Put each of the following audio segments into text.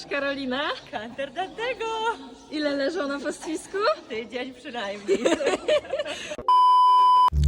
nazywasz Karolina? Kanter Dantego! Ile leżą na pastwisku? Tydzień przynajmniej.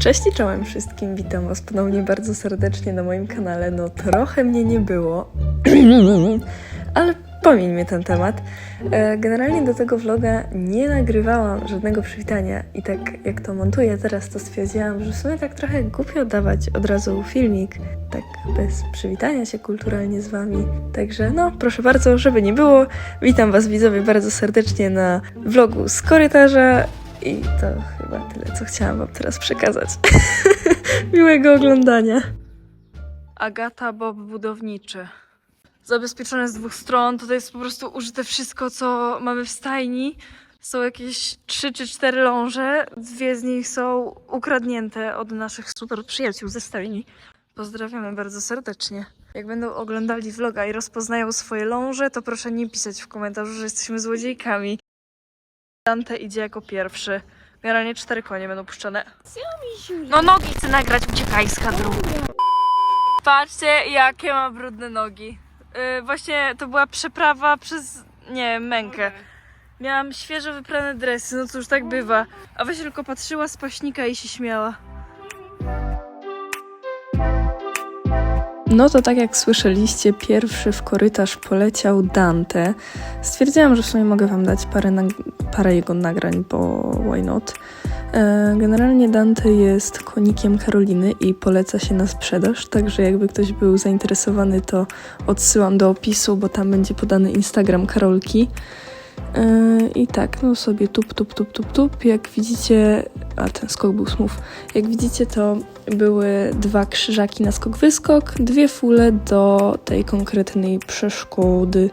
Cześć i czołem wszystkim, witam Was ponownie bardzo serdecznie na moim kanale. No trochę mnie nie było, ale pomińmy ten temat. E, Generalnie do tego vloga nie nagrywałam żadnego przywitania i tak jak to montuję teraz, to stwierdziłam, że w sumie tak trochę głupio dawać od razu filmik, tak bez przywitania się kulturalnie z Wami. Także no, proszę bardzo, żeby nie było, witam Was widzowie bardzo serdecznie na vlogu z korytarza i to chyba tyle, co chciałam Wam teraz przekazać. Miłego oglądania. Agata Bob budowniczy. Zabezpieczone z dwóch stron. Tutaj jest po prostu użyte wszystko, co mamy w stajni. Są jakieś trzy czy cztery ląże. Dwie z nich są ukradnięte od naszych super przyjaciół ze stajni. Pozdrawiamy bardzo serdecznie. Jak będą oglądali vloga i rozpoznają swoje ląże, to proszę nie pisać w komentarzu, że jesteśmy złodziejkami. Dante idzie jako pierwszy. Generalnie cztery konie będą puszczone. No nogi chcę nagrać, uciekaj z kadru. Patrzcie, jakie ma brudne nogi. Yy, właśnie to była przeprawa przez, nie mękę. Miałam świeżo wyprane dresy, no cóż, tak bywa. A Weź tylko patrzyła z paśnika i się śmiała. No to tak jak słyszeliście, pierwszy w korytarz poleciał Dante. Stwierdziłam, że w sumie mogę wam dać parę, nag- parę jego nagrań, bo why not. E, Generalnie Dante jest konikiem Karoliny i poleca się na sprzedaż, także jakby ktoś był zainteresowany, to odsyłam do opisu, bo tam będzie podany Instagram Karolki. E, I tak, no sobie tup, tup, tup, tup, tup. Jak widzicie, a ten skok był smooth. Jak widzicie, to były dwa krzyżaki na skok-wyskok, dwie fule do tej konkretnej przeszkody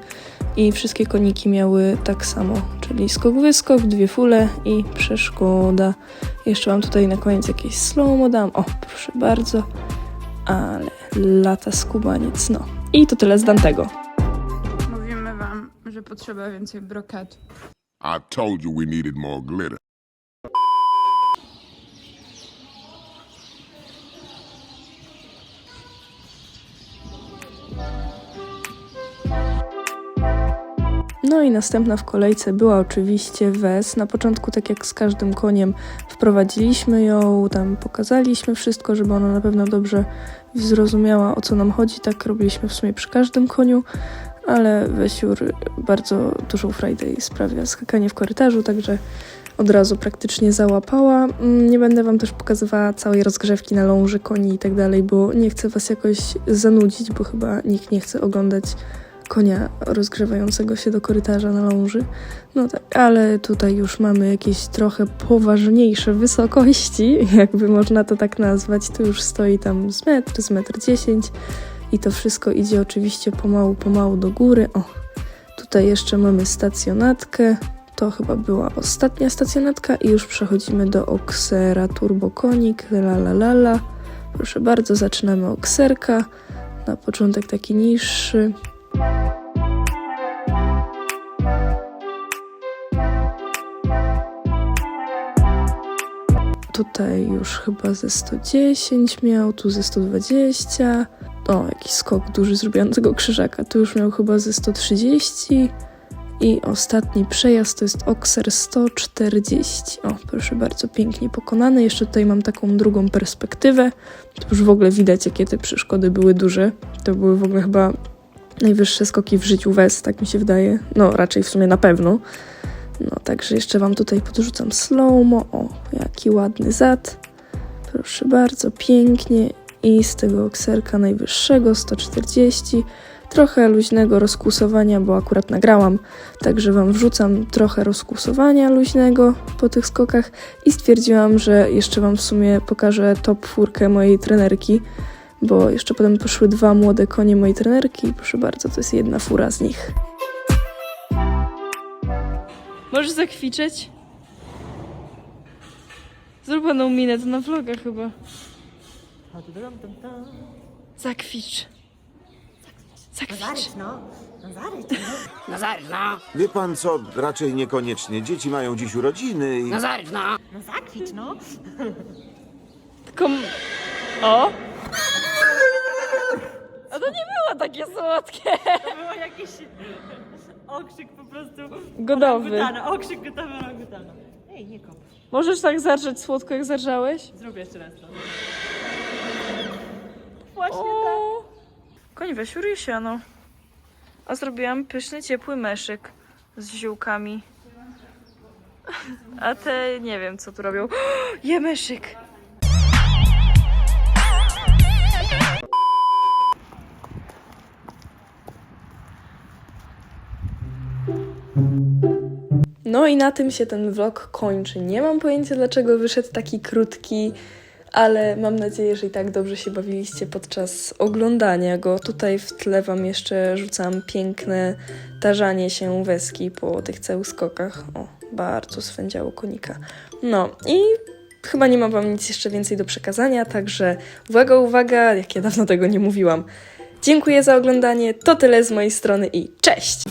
i wszystkie koniki miały tak samo, czyli skok-wyskok, dwie fule i przeszkoda. Jeszcze mam tutaj na koniec jakieś slow dam. O, proszę bardzo. Ale lata skubaniec, no. I to tyle z Dantego. Że potrzeba więcej broketu. I told you we needed more glitter. No i następna w kolejce była oczywiście Wes. Na początku, tak jak z każdym koniem, wprowadziliśmy ją, tam pokazaliśmy wszystko, żeby ona na pewno dobrze zrozumiała o co nam chodzi. Tak robiliśmy w sumie przy każdym koniu, ale Wesiur bardzo dużą frajdę jej sprawia skakanie w korytarzu, także od razu praktycznie załapała. Mm, Nie będę Wam też pokazywała całej rozgrzewki na ląży, koni i tak dalej, bo nie chcę Was jakoś zanudzić, bo chyba nikt nie chce oglądać konia rozgrzewającego się do korytarza na ląży. No tak, ale tutaj już mamy jakieś trochę poważniejsze wysokości, jakby można to tak nazwać. Tu już stoi tam z metr, z metr dziesięć i to wszystko idzie oczywiście pomału, pomału do góry. O, tutaj jeszcze mamy stacjonatkę. To chyba była ostatnia stacjonatka i już przechodzimy do Oksera Turbokonik, la la la la. Proszę bardzo, zaczynamy Okserka. Na początek taki niższy, Tutaj już chyba ze 110 miał, tu ze 120. O, jakiś skok duży zrobiony tego krzyżaka. Tu już miał chyba ze 130. I ostatni przejazd to jest Oxer 140. O, proszę bardzo, pięknie pokonany. Jeszcze tutaj mam taką drugą perspektywę. Tu już w ogóle widać, jakie te przeszkody były duże. To były w ogóle chyba najwyższe skoki w życiu Wes, tak mi się wydaje. No, raczej w sumie na pewno. No, także jeszcze Wam tutaj podrzucam slowmo. O, jaki ładny zad. Proszę bardzo, pięknie. I z tego okserka najwyższego 140. Trochę luźnego rozkusowania, bo akurat nagrałam, także Wam wrzucam trochę rozkusowania luźnego po tych skokach i stwierdziłam, że jeszcze Wam w sumie pokażę top czwórkę mojej trenerki, bo jeszcze potem poszły dwa młode konie mojej trenerki i proszę bardzo, to jest jedna fura z nich. Możesz zakwiczyć? Zrób minę, to na vloga chyba. Zakwicz. Zakwicz. Wie pan co, raczej niekoniecznie. Dzieci mają dziś urodziny i... Zakwicz, no. Tylko... m- O! A to nie było takie słodkie. Było jakiś okrzyk po prostu. Godowy. Orangutana, okrzyk gotowy orangutana. Ej, nie kop. Możesz tak zarżeć słodko, jak zarżałeś? Zrób jeszcze raz to. Właśnie tak. O! Koń weź siano. A zrobiłam pyszny, ciepły meszyk z ziółkami. A te nie wiem, co tu robią. Je meszyk! No i na tym się ten vlog kończy. Nie mam pojęcia, dlaczego wyszedł taki krótki, ale mam nadzieję, że i tak dobrze się bawiliście podczas oglądania go. Tutaj w tle Wam jeszcze rzucam piękne tarzanie się weski po tych całych skokach. O, bardzo swędziało konika. No i chyba nie mam Wam nic jeszcze więcej do przekazania, także uwaga, uwaga, jak ja dawno tego nie mówiłam. Dziękuję za oglądanie, to tyle z mojej strony i cześć!